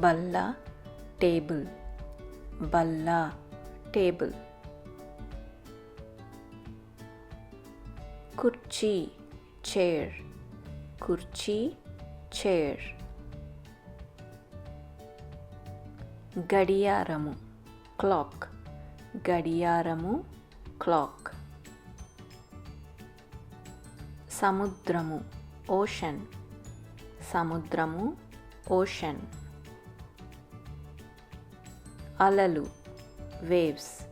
బల్ల టేబుల్. బల్ల టేబుల్. కుర్చీ చైర్. కుర్చీ చైర్. గడియారము క్లాక్. గడియారము క్లాక్. సముద్రము ఓషన్. సముద్రము ఓషన్. అలలు వేవ్స్.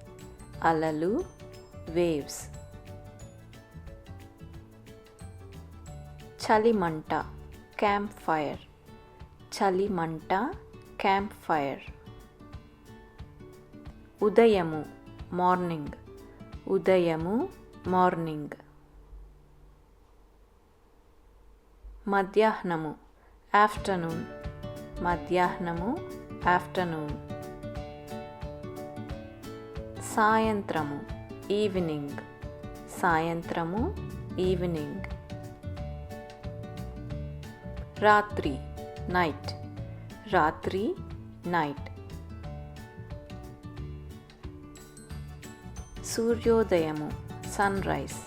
అలలు వేవ్స్. చలిమంట క్యాంప్ ఫైర్ చలిమంట క్యాంప్ ఫైర్ ఉదయము మార్నింగ్. ఉదయము మార్నింగ్. మధ్యాహ్నము ఆఫ్టర్నూన్. మధ్యాహ్నము ఆఫ్టర్నూన్. సాయంత్రము ఈవినింగ్. సాయంత్రము ఈవినింగ్. రాత్రి నైట్. రాత్రి నైట్. సూర్యోదయము సన్ రైజ్.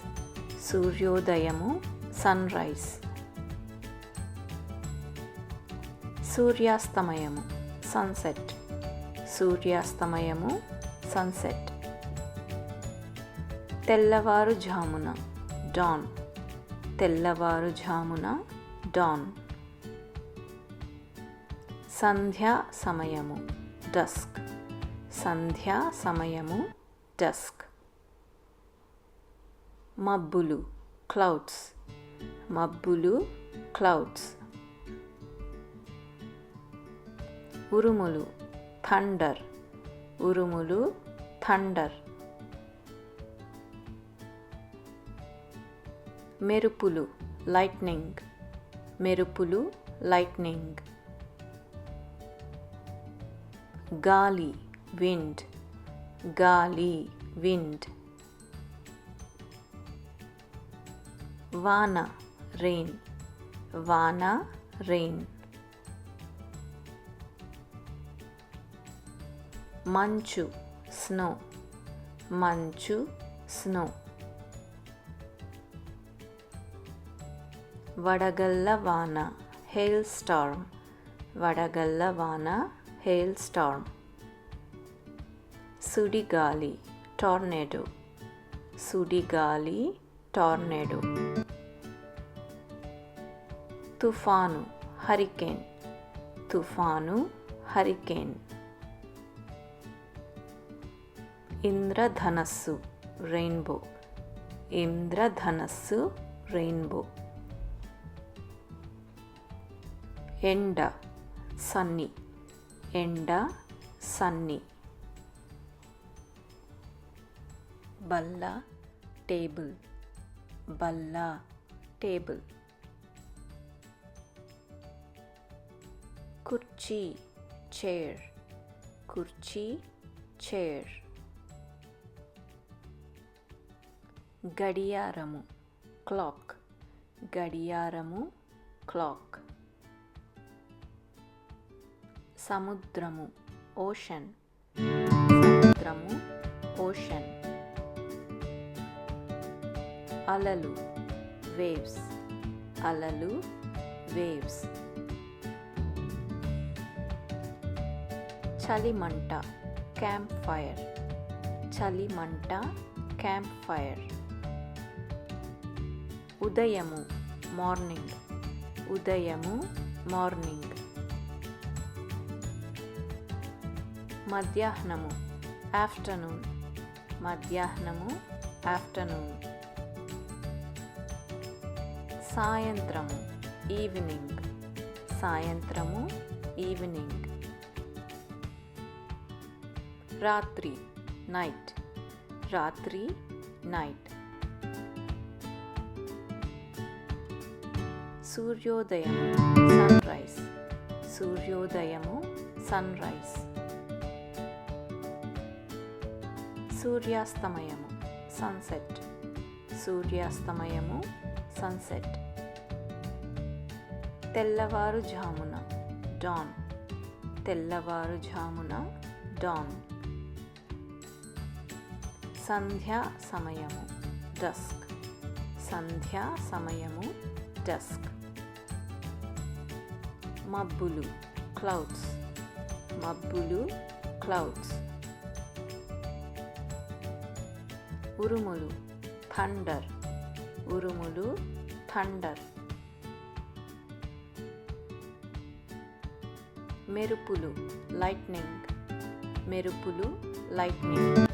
సూర్యోదయము సన్ రైజ్. సూర్యాస్తమయము సన్సెట్ సూర్యాస్తమయము సన్సెట్ తెల్లవారుజామున డాన్ తెల్లవారుజామున డాన్ సంధ్యా సమయము డస్క్ సంధ్యా సమయము డస్క్ మబ్బులు క్లౌడ్స్ మబ్బులు క్లౌడ్స్ ఉరుములు థండర్ ఉరుములు థండర్ మెరుపులు లైట్నింగ్ మెరుపులు లైట్నింగ్ గాలి విండ్ గాలి విండ్ వాన రెయిన్ వాన రెయిన్ మంచు స్నో మంచు స్నో వడగల్ల వాన హెయిల్ స్టార్మ్. వడగల్ల వాన హెయిల్ స్టార్మ్. సుడిగాలి టార్నేడో. సుడిగాలి టార్నేడో. తుఫాను హరికేన్. తుఫాను హరికేన్. ఇంద్రధనస్సు రెయిన్బో. ఇంద్రధనస్సు రెయిన్బో. ఎండ సన్నీ. ఎండ సన్నీ. బల్ల టేబుల్. బల్ల టేబుల్. కుర్చీ చైర్. కుర్చీ చైర్. గడియారము క్లాక్. గడియారము క్లాక్. సముద్రము ఓషన్. సముద్రము ఓషన్. అలలు వేవ్స్. అలలు వేవ్స్. చలిమంట క్యాంప్ ఫైర్. చలిమంట క్యాంప్ ఫైర్. ఉదయము మార్నింగ్. ఉదయము మార్నింగ్. మధ్యాహ్నము. ఆఫ్టర్నూన్. మధ్యాహ్నము ఆఫ్టర్నూన్. సాయంత్రము ఈవినింగ్. సాయంత్రము ఈవినింగ్. రాత్రి నైట్. రాత్రి నైట్. సూర్యోదయం సన్ రైజ్. సూర్యోదయము సన్ రైజ్. సూర్యాస్తమయము సన్సెట్ సూర్యాస్తమయము సన్సెట్ తెల్లవారుజామున డాన్ తెల్లవారుజామున డాన్ సంధ్యా సమయము డస్క్ సంధ్యా సమయము డస్క్ మబ్బులు క్లౌడ్స్ మబ్బులు క్లౌడ్స్ ఉరుములు థండర్. ఉరుములు థండర్. మెరుపులు లైట్నింగ్. మెరుపులు లైట్నింగ్.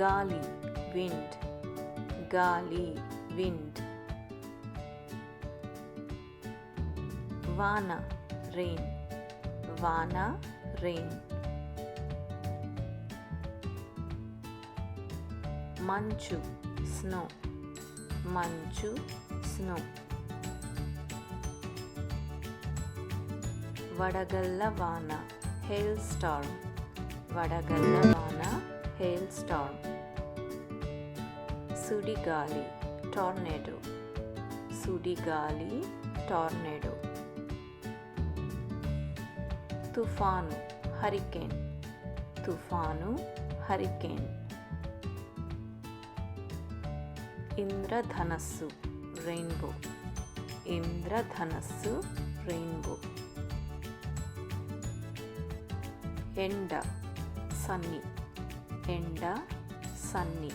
గాలి విండ్. గాలి విండ్. వాన రెయిన్. వాన రెయిన్. మంచు స్నో. మంచు స్నో. వడగళ్ళ వాన హెయిల్ స్టార్. వడగళ్ళ వాన హెయిల్ స్టార్. సుడిగాలి టార్నేడో. సుడిగాలి టార్నేడో. తుఫాను హరికేన్. తుఫాను హరికేన్. ఇంద్రధనస్సు రెయిన్బో. ఇంద్రధనస్సు రెయిన్బో. ఎండ సన్ని. ఎండ సన్నీ.